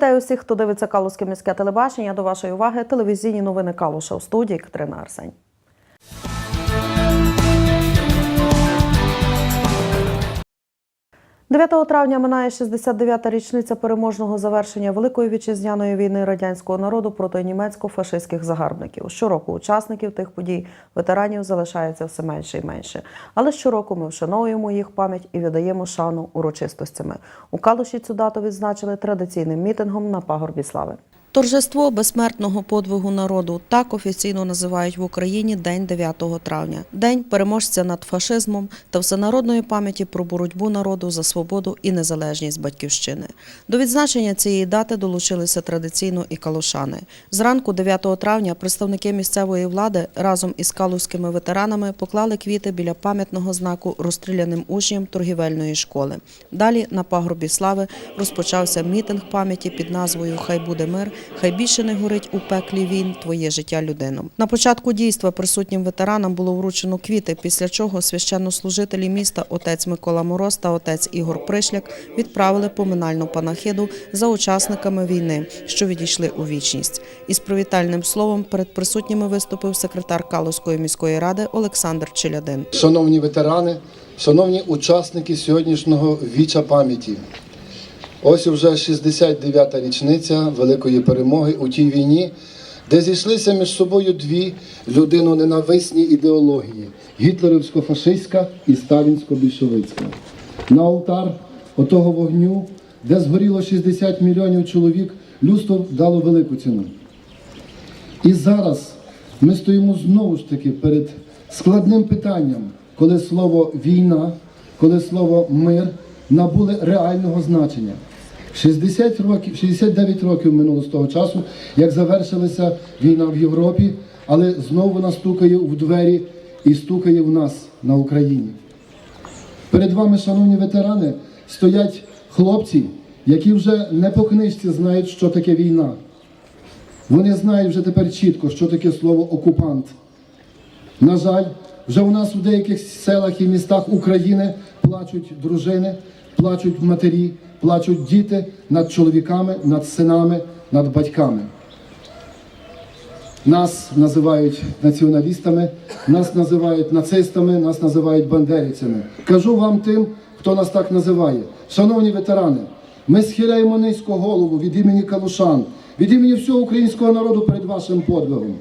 Вітаю всіх, хто дивиться Калузьке міське телебачення. До вашої уваги телевізійні новини Калуша у студії Катерина Арсень. – 9 травня минає 69-та річниця переможного завершення Великої вітчизняної війни радянського народу проти німецько-фашистських загарбників. Щороку учасників тих подій ветеранів залишається все менше і менше. Але щороку ми вшановуємо їх пам'ять і віддаємо шану урочистостями. У Калуші цю дату відзначили традиційним мітингом на пагорбі слави. Торжество безсмертного подвигу народу так офіційно називають в Україні День 9 травня, день переможця над фашизмом та всенародної пам'яті про боротьбу народу за свободу і незалежність батьківщини. До відзначення цієї дати долучилися традиційно і калушани. Зранку 9 травня представники місцевої влади разом із калузькими ветеранами поклали квіти біля пам'ятного знаку розстріляним учням торгівельної школи. Далі на пагорбі слави розпочався мітинг пам'яті під назвою Хай буде мир. Хай більше не горить у пеклі війн твоє життя людино. На початку дійства присутнім ветеранам було вручено квіти, після чого священнослужителі міста отець Микола Мороз та отець Ігор Пришляк відправили поминальну панахиду за учасниками війни, що відійшли у вічність. Із привітальним словом перед присутніми виступив секретар Калузької міської ради Олександр Челядин. Шановні ветерани, шановні учасники сьогоднішнього віча пам'яті. Ось уже 69-та річниця великої перемоги у тій війні, де зійшлися між собою дві людиноненависні ідеології гітлерівсько-фашистська і сталінсько-більшовицька. На алтар отого вогню, де згоріло 60 мільйонів чоловік, людство дало велику ціну. І зараз ми стоїмо знову ж таки перед складним питанням, коли слово війна, коли слово мир набули реального значення. 60 років, 69 років минуло з того часу, як завершилася війна в Європі, але знову вона стукає в двері і стукає в нас на Україні. Перед вами, шановні ветерани, стоять хлопці, які вже не по книжці знають, що таке війна. Вони знають вже тепер чітко, що таке слово окупант. На жаль, вже у нас у деяких селах і містах України плачуть дружини, плачуть матері, плачуть діти над чоловіками, над синами, над батьками. Нас називають націоналістами, нас називають нацистами, нас називають бандерівцями. Кажу вам тим, хто нас так називає. Шановні ветерани, ми схиляємо низько голову від імені Калушан, від імені всього українського народу перед вашим подвигом.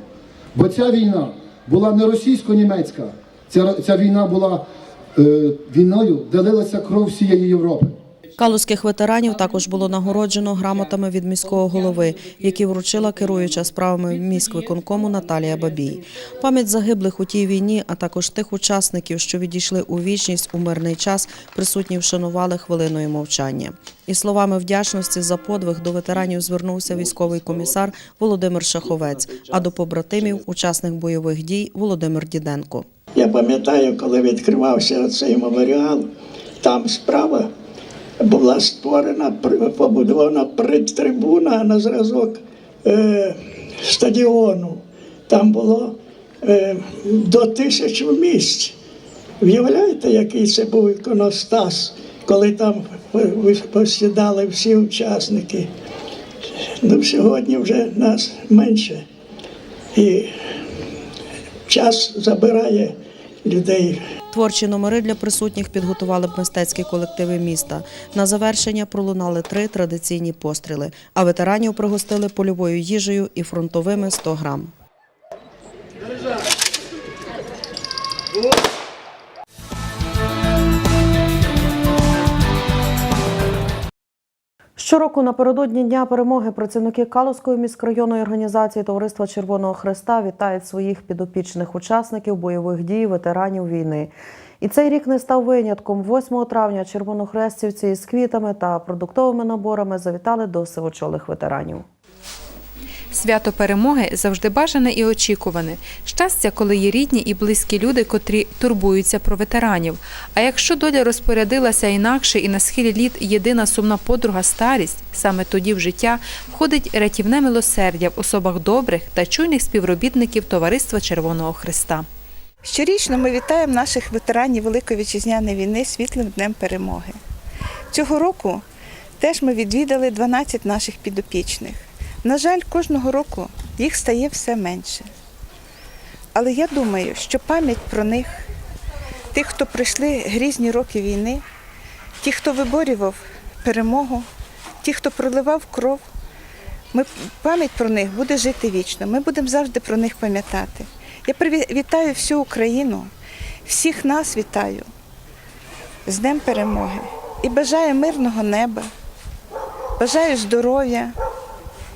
Бо ця війна була не російсько-німецька, ця, ця війна була е, війною, де лилася кров всієї Європи. Калузьких ветеранів також було нагороджено грамотами від міського голови, які вручила керуюча справами міськвиконкому Наталія Бабій. Пам'ять загиблих у тій війні, а також тих учасників, що відійшли у вічність у мирний час, присутні вшанували хвилиною мовчання. І словами вдячності за подвиг до ветеранів звернувся військовий комісар Володимир Шаховець, а до побратимів учасник бойових дій Володимир Діденко. Я пам'ятаю, коли відкривався цей меморіал, там справа була створена, побудована предтрибуна на зразок е, стадіону. Там було е, до тисячі місць. Уявляєте, який це був іконостас, коли там посідали всі учасники. Ну, сьогодні вже нас менше. І час забирає людей. Творчі номери для присутніх підготували б мистецькі колективи міста. На завершення пролунали три традиційні постріли, а ветеранів пригостили польовою їжею і фронтовими 100 грам. Щороку напередодні Дня перемоги працівники Калузької міськрайонної організації Товариства Червоного Хреста вітають своїх підопічних учасників бойових дій, ветеранів війни. І цей рік не став винятком. 8 травня червонохрестівці із квітами та продуктовими наборами завітали до сивочолих ветеранів. Свято перемоги завжди бажане і очікуване. Щастя, коли є рідні і близькі люди, котрі турбуються про ветеранів. А якщо доля розпорядилася інакше і на схилі літ єдина сумна подруга старість, саме тоді в життя входить рятівне милосердя в особах добрих та чуйних співробітників Товариства Червоного Христа. Щорічно ми вітаємо наших ветеранів Великої вітчизняної війни світлим днем перемоги. Цього року теж ми відвідали 12 наших підопічних. На жаль, кожного року їх стає все менше. Але я думаю, що пам'ять про них, тих, хто пройшли грізні роки війни, ті, хто виборював перемогу, ті, хто проливав кров, ми, пам'ять про них буде жити вічно. Ми будемо завжди про них пам'ятати. Я приві- вітаю всю Україну, всіх нас вітаю з Днем Перемоги і бажаю мирного неба, бажаю здоров'я,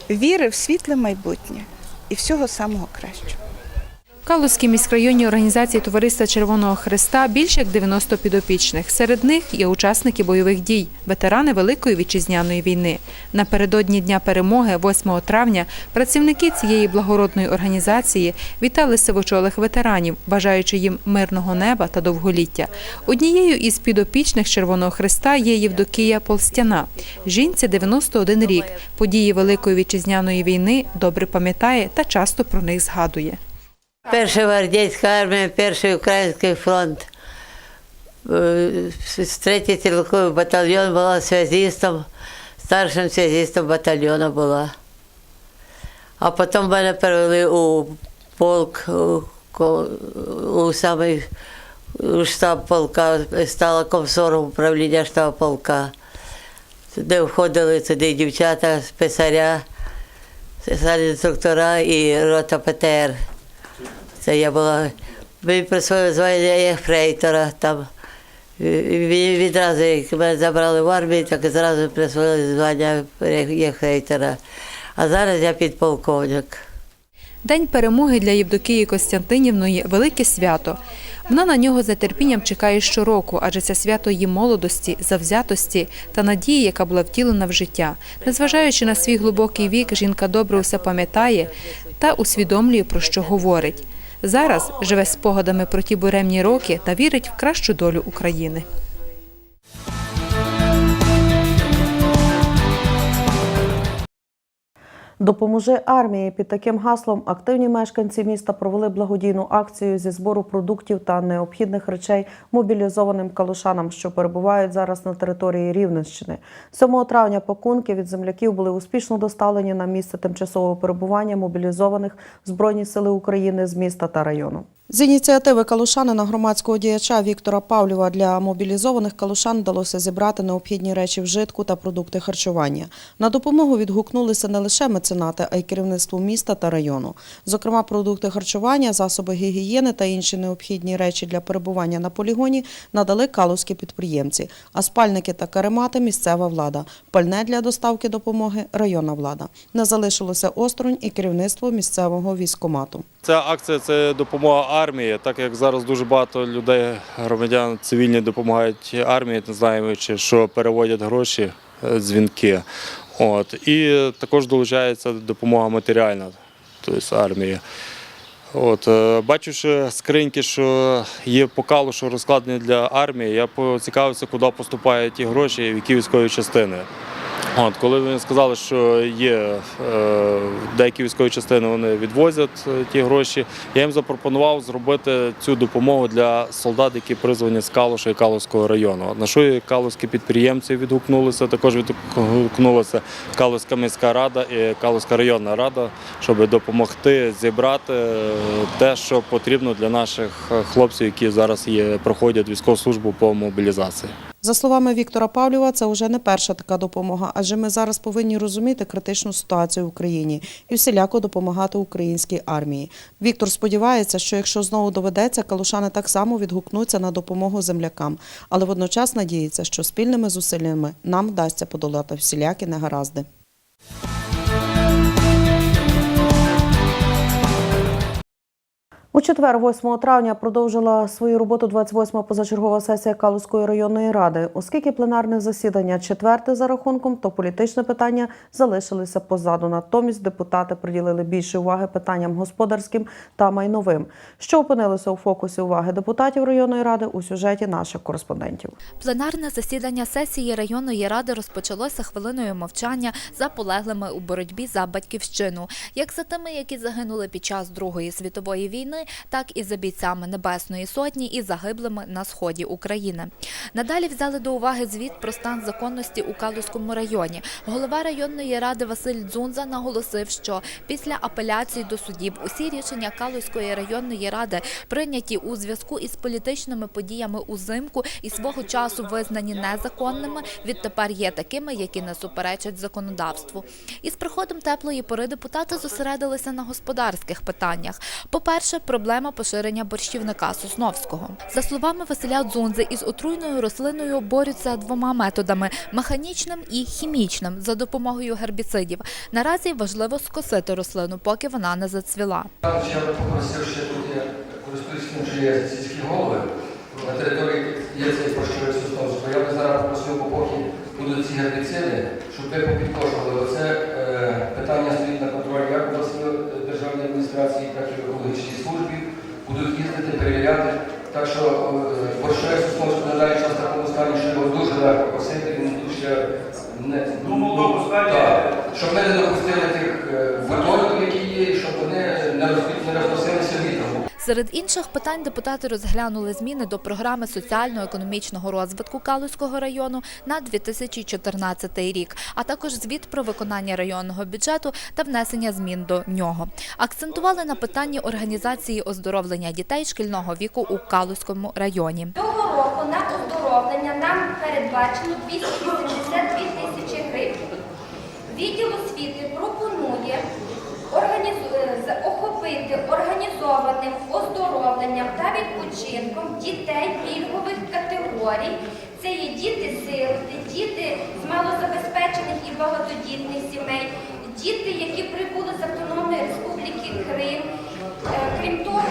віри в світле майбутнє і всього самого кращого. Калузькій міськрайонній організації Товариства Червоного Христа більше як 90 підопічних. Серед них є учасники бойових дій, ветерани Великої вітчизняної війни. Напередодні Дня перемоги, 8 травня, працівники цієї благородної організації вітали сивочолих ветеранів, бажаючи їм мирного неба та довголіття. Однією із підопічних Червоного Христа є Євдокія Полстяна. Жінці 91 рік. Події Великої вітчизняної війни добре пам'ятає та часто про них згадує. Перша гвардійська армія, перший український фронт. Е, третій стрілковий батальйон була зв'язістом, старшим зв'язістом батальйону була. А потім мене перевели у полк, у, у самий у штаб полка, стала комсором управління штаб полка. Туди входили туди дівчата, списаря, інструктора і рота ПТР. Це я була. Мені присвоїли звання єфрейтора там. І Відразу, як мене забрали в армію, так і зразу присвоїли звання єфрейтора. А зараз я підполковник. День перемоги для Євдокії Костянтинівної – велике свято. Вона на нього з нетерпінням чекає щороку, адже це свято її молодості, завзятості та надії, яка була втілена в життя. Незважаючи на свій глибокий вік, жінка добре усе пам'ятає та усвідомлює, про що говорить. Зараз живе спогадами про ті буремні роки та вірить в кращу долю України. Допоможи армії під таким гаслом активні мешканці міста провели благодійну акцію зі збору продуктів та необхідних речей мобілізованим калушанам, що перебувають зараз на території Рівненщини. 7 травня пакунки від земляків були успішно доставлені на місце тимчасового перебування мобілізованих Збройні сили України з міста та району. З ініціативи калушанина громадського діяча Віктора Павлєва для мобілізованих калушан вдалося зібрати необхідні речі вжитку та продукти харчування. На допомогу відгукнулися не лише меценати, а й керівництво міста та району. Зокрема, продукти харчування, засоби гігієни та інші необхідні речі для перебування на полігоні надали калузькі підприємці, а спальники та каремати місцева влада. Пальне для доставки допомоги районна влада. Не залишилося осторонь і керівництво місцевого військомату. Ця акція це допомога армії, так як зараз дуже багато людей, громадян цивільні допомагають армії, не знаючи, що переводять гроші, е, дзвінки. От. І також долучається допомога матеріальна, тобто армії. От, е, бачивши скриньки, що є по калушу розкладені для армії, я поцікавився, куди поступають ті гроші і в які військові частини. От, коли вони сказали, що є е, деякі військові частини, вони відвозять е, ті гроші, я їм запропонував зробити цю допомогу для солдат, які призвані з Калуша і Калузького району. На що і калузькі підприємці відгукнулися, також відгукнулася Калузька міська рада і Калузька районна рада, щоб допомогти зібрати е, те, що потрібно для наших е, хлопців, які зараз є, проходять військову службу по мобілізації. За словами Віктора Павлєва, це вже не перша така допомога, адже ми зараз повинні розуміти критичну ситуацію в Україні і всіляко допомагати українській армії. Віктор сподівається, що якщо знову доведеться, калушани так само відгукнуться на допомогу землякам, але водночас надіється, що спільними зусиллями нам вдасться подолати всілякі негаразди. У четвер, 8 травня, продовжила свою роботу 28-ма позачергова сесія Калузької районної ради. Оскільки пленарне засідання четверте за рахунком, то політичне питання залишилися позаду. Натомість депутати приділили більше уваги питанням господарським та майновим, що опинилося у фокусі уваги депутатів районної ради у сюжеті наших кореспондентів. Пленарне засідання сесії районної ради розпочалося хвилиною мовчання за полеглими у боротьбі за батьківщину, як за тими, які загинули під час Другої світової війни, Так і за бійцями Небесної Сотні і загиблими на сході України. Надалі взяли до уваги звіт про стан законності у Калузькому районі. Голова районної ради Василь Дзунза наголосив, що після апеляції до судів усі рішення Калузької районної ради прийняті у зв'язку із політичними подіями узимку і свого часу визнані незаконними, відтепер є такими, які не суперечать законодавству. Із приходом теплої пори депутати зосередилися на господарських питаннях. По-перше, проблема поширення борщівника Сосновського. За словами Василя Дзунзи, із отруйною рослиною борються двома методами механічним і хімічним за допомогою гербіцидів. Наразі важливо скосити рослину, поки вона не зацвіла. Я попросив ще тут, я користуюсь що сільські голови. На території є цей борщовий сосновський. Я би зараз попросив, бо поки будуть ці гербіциди, щоб ви попідкошували. Оце е, питання стоїть на контролі як обласної державної адміністрації, так і в екологічній службі. Будуть їздити, перевіряти. Так що е, борщовий сосновський на даний час в такому стані, що його дуже легко косити, він тут ще не Ну, молодому стані. Так. щоб ми не допустили тих е, витоків, які є, і щоб вони не роз- не розносилися вітром. Серед інших питань депутати розглянули зміни до програми соціально-економічного розвитку Калузького району на 2014 рік, а також звіт про виконання районного бюджету та внесення змін до нього. Акцентували на питанні організації оздоровлення дітей шкільного віку у Калузькому районі. Цього року на оздоровлення нам передбачено 282 тисячі гривень. Відділ освіти пропонує е, організованим оздоровленням та відпочинком дітей пільгових категорій. Це є діти-сироти, діти з малозабезпечених і багатодітних сімей, діти, які прибули з Автономної Республіки Крим. Е, Крім того,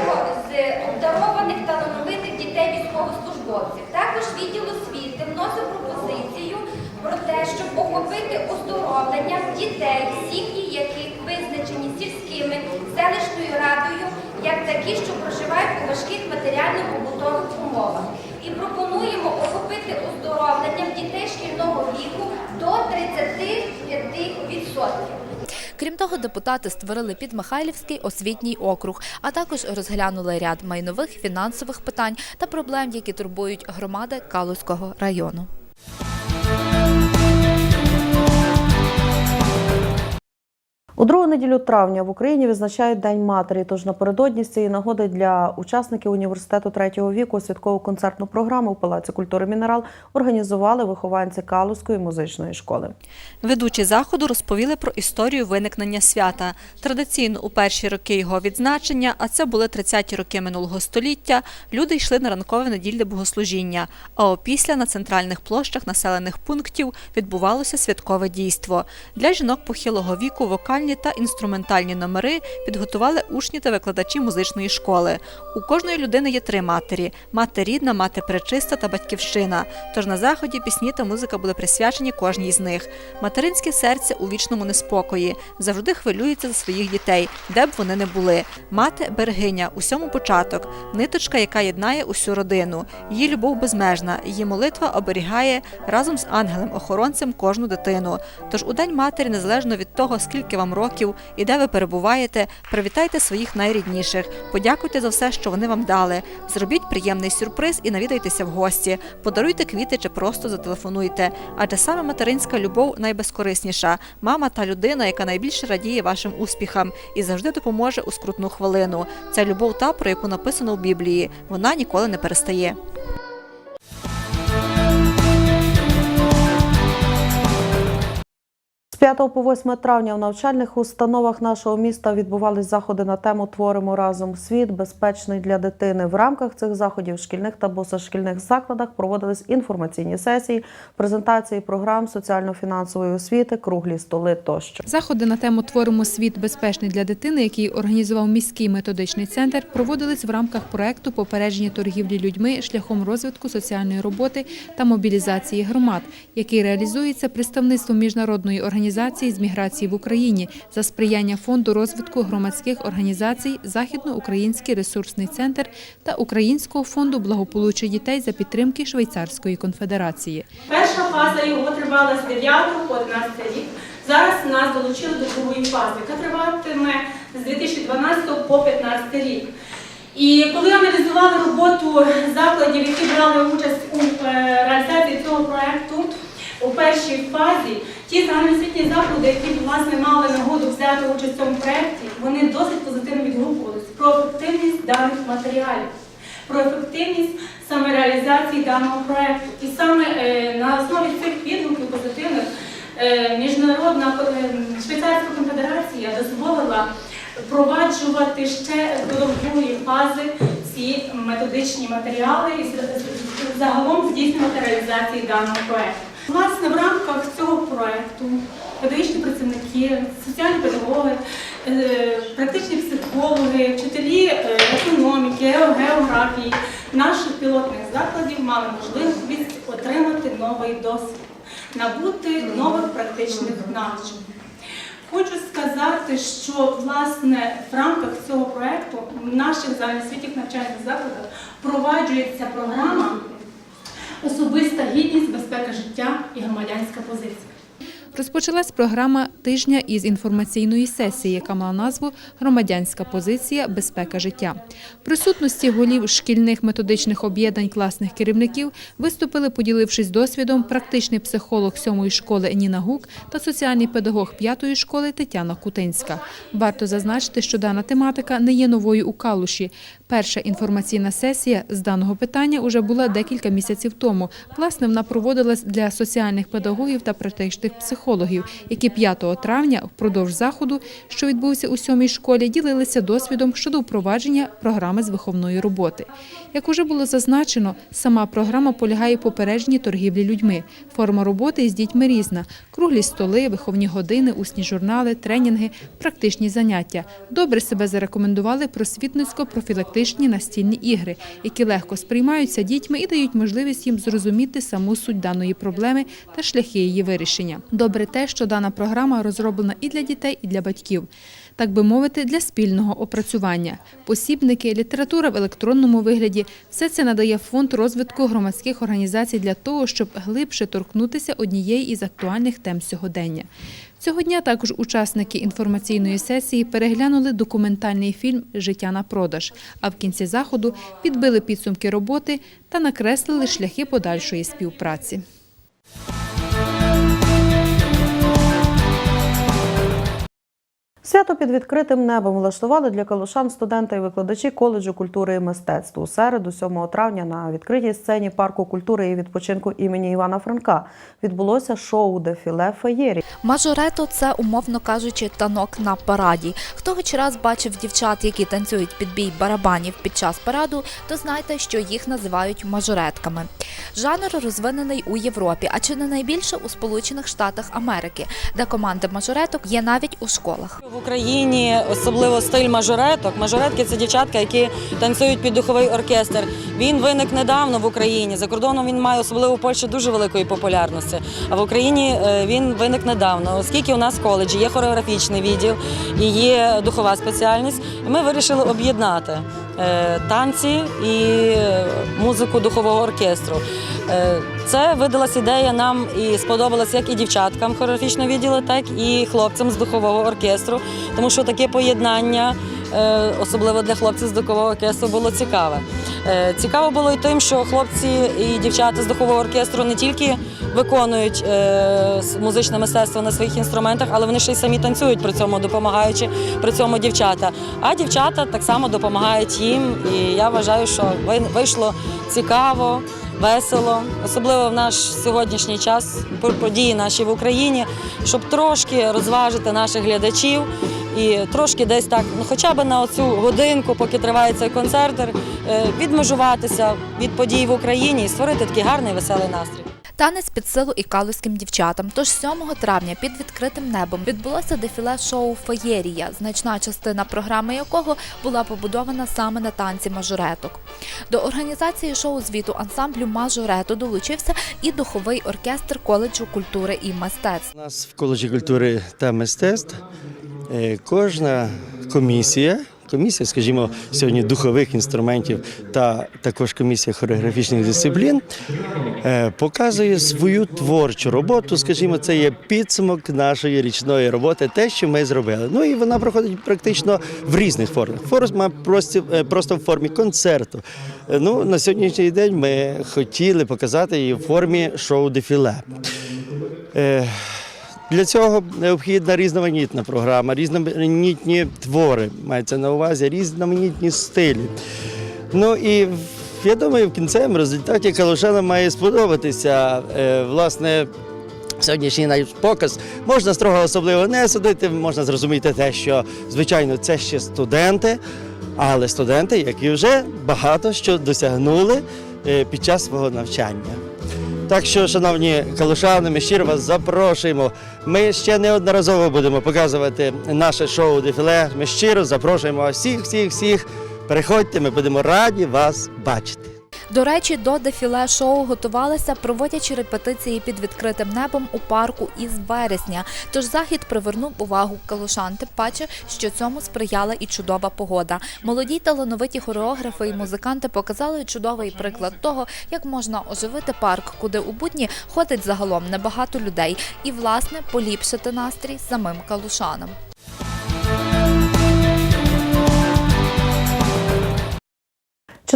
з обдарованих талановитих дітей військовослужбовців. Також відділ освіти вносив пропозицію про те, щоб охопити оздоровлення дітей, сім'ї, яких визначені сільськими селищною радою, як такі, що проживають у важких матеріально-побутових умовах. І пропонуємо охопити оздоровленням дітей шкільного віку до 35%. Крім того, депутати створили підмихайлівський освітній округ, а також розглянули ряд майнових фінансових питань та проблем, які турбують громади Калузького району. У другу неділю травня в Україні відзначають День матері. Тож напередодні з цієї нагоди для учасників університету третього віку святкову концертну програму в Палаці культури Мінерал організували вихованці Калузької музичної школи. Ведучі заходу розповіли про історію виникнення свята. Традиційно у перші роки його відзначення, а це були 30-ті роки минулого століття, люди йшли на ранкове недільне богослужіння. А опісля на центральних площах населених пунктів відбувалося святкове дійство. Для жінок похилого віку вокальні та інструментальні номери підготували учні та викладачі музичної школи. У кожної людини є три матері: мати рідна, мати пречиста та батьківщина. Тож на заході пісні та музика були присвячені кожній з них. Материнське серце у вічному неспокої завжди хвилюється за своїх дітей, де б вони не були. Мати берегиня, усьому початок, ниточка, яка єднає усю родину. Її любов безмежна, її молитва оберігає разом з ангелем-охоронцем кожну дитину. Тож у день матері, незалежно від того, скільки вам років і де ви перебуваєте, привітайте своїх найрідніших, подякуйте за все, що вони вам дали. Зробіть приємний сюрприз і навідайтеся в гості. Подаруйте квіти чи просто зателефонуйте. Адже саме материнська любов найбезкорисніша. Мама та людина, яка найбільше радіє вашим успіхам і завжди допоможе у скрутну хвилину. Це любов та, про яку написано у Біблії. Вона ніколи не перестає. 5 по 8 травня в навчальних установах нашого міста відбувались заходи на тему Творимо разом світ безпечний для дитини. В рамках цих заходів в шкільних та позашкільних закладах проводились інформаційні сесії, презентації програм соціально-фінансової освіти, круглі столи тощо. Заходи на тему Творимо світ безпечний для дитини, який організував міський методичний центр, проводились в рамках проекту попередження торгівлі людьми шляхом розвитку соціальної роботи та мобілізації громад, який реалізується представництвом міжнародної організації з міграції в Україні за сприяння фонду розвитку громадських організацій Західноукраїнський ресурсний центр та Українського фонду благополуччя дітей за підтримки Швейцарської конфедерації. Перша фаза його тривала з 9 по 11 рік. Зараз нас долучили до другої фази, яка триватиме з 2012 по 2015 рік. І коли аналізували роботу закладів, які брали участь у е, реалізації цього проекту у першій фазі, ті загальноосвітні заклади, які власне мали нагоду взяти участь в цьому проєкті, вони досить позитивно відгукувалися про ефективність даних матеріалів, про ефективність саме реалізації даного проєкту. І саме е, на основі цих відгуків позитивних е, міжнародна е, швейцарська конфедерація дозволила впроваджувати ще до другої фази ці методичні матеріали і загалом здійснювати реалізацію даного проекту. Власне, в рамках цього проекту педагогічні працівники, соціальні педагоги, е, практичні психологи, вчителі е, економіки, географії наших пілотних закладів мали можливість отримати новий досвід, набути нових практичних навичок. Хочу сказати, що власне в рамках цього проекту в наших загальноосвітніх навчальних закладах впроваджується програма Особиста гідність, безпека життя і громадянська позиція. Розпочалась програма тижня із інформаційної сесії, яка мала назву Громадянська позиція безпека життя. Присутності голів шкільних методичних об'єднань класних керівників виступили, поділившись досвідом, практичний психолог сьомої школи Ніна Гук та соціальний педагог п'ятої школи Тетяна Кутинська. Варто зазначити, що дана тематика не є новою у Калуші. Перша інформаційна сесія з даного питання уже була декілька місяців тому. Власне, вона проводилась для соціальних педагогів та практичних психологів, які 5 травня впродовж заходу, що відбувся у сьомій школі, ділилися досвідом щодо впровадження програми з виховної роботи. Як уже було зазначено, сама програма полягає в попередженні торгівлі людьми. Форма роботи із дітьми різна: круглі столи, виховні години, усні журнали, тренінги, практичні заняття. Добре себе зарекомендували просвітницько-профілактичні настільні ігри, які легко сприймаються дітьми і дають можливість їм зрозуміти саму суть даної проблеми та шляхи її вирішення. Добре те, що дана програма розроблена і для дітей, і для батьків. Так би мовити, для спільного опрацювання. Посібники, література в електронному вигляді – все це надає фонд розвитку громадських організацій для того, щоб глибше торкнутися однієї із актуальних тем сьогодення. Цього дня також учасники інформаційної сесії переглянули документальний фільм Життя на продаж, а в кінці заходу підбили підсумки роботи та накреслили шляхи подальшої співпраці. Свято під відкритим небом влаштували для калушан студенти і викладачі коледжу культури і мистецтв. У середу, 7 травня, на відкритій сцені парку культури і відпочинку імені Івана Франка відбулося шоу дефіле феєрі. Мажорето це, умовно кажучи, танок на параді. Хто хоч раз бачив дівчат, які танцюють під бій барабанів під час параду, то знайте, що їх називають мажоретками. Жанр розвинений у Європі, а чи не найбільше у Сполучених Штатах Америки, де команди мажореток є навіть у школах. Україні особливо стиль мажореток. Мажоретки це дівчатка, які танцюють під духовий оркестр. Він виник недавно в Україні. За кордоном він має особливо в Польщі дуже великої популярності. А в Україні е, він виник недавно, оскільки у нас в коледжі є хореографічний відділ і є духова спеціальність. Ми вирішили об'єднати танці і е, музику духового оркестру. Е, Це видалась ідея нам і сподобалась як і дівчаткам хореографічного відділу, так і хлопцям з духового оркестру, тому що таке поєднання, е, особливо для хлопців з духового оркестру, було цікаве. Е, Цікаво було і тим, що хлопці і дівчата з духового оркестру не тільки виконують е, музичне мистецтво на своїх інструментах, але вони ще й самі танцюють при цьому, допомагаючи при цьому дівчата. А дівчата так само допомагають їм. І я вважаю, що ви- вийшло цікаво. Весело, особливо в наш сьогоднішній час по- події наші в Україні, щоб трошки розважити наших глядачів і трошки десь так, ну хоча б на оцю годинку, поки триває цей концерт, е, відмежуватися від подій в Україні і створити такий гарний веселий настрій. Танець під силу і калузьким дівчатам. Тож 7 травня під відкритим небом відбулося дефіле шоу Феєрія, значна частина програми якого була побудована саме на танці мажореток. До організації шоу звіту ансамблю Мажорето долучився і духовий оркестр коледжу культури і мистецтв. У нас в коледжі культури та мистецтв кожна комісія, комісія, скажімо, сьогодні духових інструментів та також комісія хореографічних дисциплін, е, показує свою творчу роботу. Скажімо, це є підсумок нашої річної роботи, те, що ми зробили. Ну і вона проходить практично в різних формах. Форма просто, е, просто в формі концерту. Е, Ну, на сьогоднішній день ми хотіли показати її в формі шоу-дефіле. Е, Для цього необхідна різноманітна програма, різноманітні твори, мається на увазі різноманітні стилі. Ну і я думаю, в кінцевому результаті Калушанам має сподобатися. Е, Власне, сьогоднішній наш показ можна строго особливо не судити, можна зрозуміти те, що, звичайно, це ще студенти, але студенти, які вже багато що досягнули е, під час свого навчання. Так що, шановні калушани, ми щиро вас запрошуємо. Ми ще неодноразово будемо показувати наше шоу Дефіле. Ми щиро запрошуємо всіх, всіх, всіх. Приходьте, ми будемо раді вас бачити. До речі, до дефіле шоу готувалися, проводячи репетиції під відкритим небом у парку із вересня. Тож захід привернув увагу калушан. Тим паче, що цьому сприяла і чудова погода. Молоді талановиті хореографи і музиканти показали чудовий приклад того, як можна оживити парк, куди у будні ходить загалом небагато людей, і власне поліпшити настрій самим калушанам.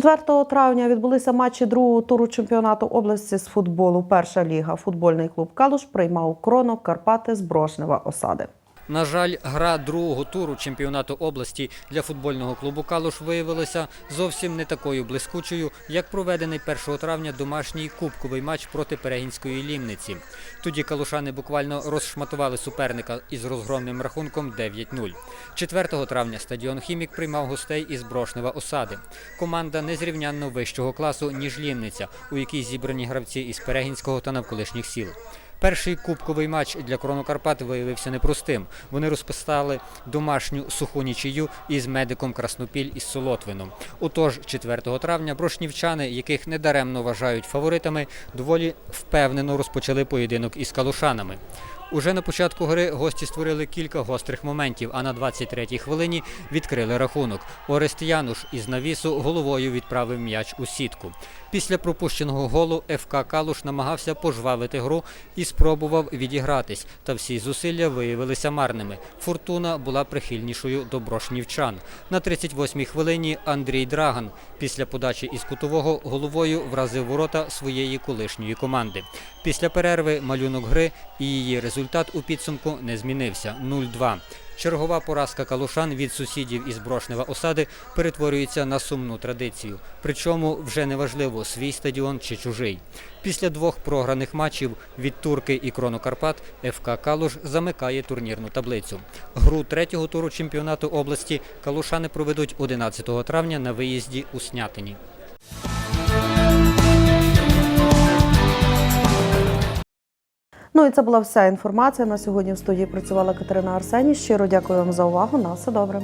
4 травня відбулися матчі другого туру чемпіонату області з футболу. Перша ліга. Футбольний клуб Калуш приймав кронок Карпати з Брошнева осади. На жаль, гра другого туру чемпіонату області для футбольного клубу Калуш виявилася зовсім не такою блискучою, як проведений 1 травня домашній кубковий матч проти Перегінської лімниці. Тоді калушани буквально розшматували суперника із розгромним рахунком 9-0. 4 травня стадіон Хімік приймав гостей із Брошнева осади. Команда незрівнянно вищого класу, ніж Лімниця, у якій зібрані гравці із Перегінського та навколишніх сіл. Перший кубковий матч для Кронокарпат виявився непростим. Вони розписали домашню суху нічию із медиком Краснопіль із Солотвином. Отож, 4 травня брошнівчани, яких недаремно вважають фаворитами, доволі впевнено розпочали поєдинок із калушанами. Уже на початку гри гості створили кілька гострих моментів, а на 23-й хвилині відкрили рахунок. Орест Януш із навісу головою відправив м'яч у сітку. Після пропущеного голу ФК Калуш намагався пожвавити гру і спробував відігратись, та всі зусилля виявилися марними. Фортуна була прихильнішою до брошнівчан. На 38-й хвилині Андрій Драган після подачі із кутового головою вразив ворота своєї колишньої команди. Після перерви малюнок гри і її результат у підсумку не змінився 0-2. Чергова поразка калушан від сусідів із Брошнева осади перетворюється на сумну традицію. Причому вже не важливо, свій стадіон чи чужий. Після двох програних матчів від Турки і Кронокарпат ФК Калуш замикає турнірну таблицю. Гру третього туру чемпіонату області калушани проведуть 11 травня на виїзді у Снятині. Ну і це була вся інформація. На сьогодні в студії працювала Катерина Арсені. Щиро дякую вам за увагу. На все добре.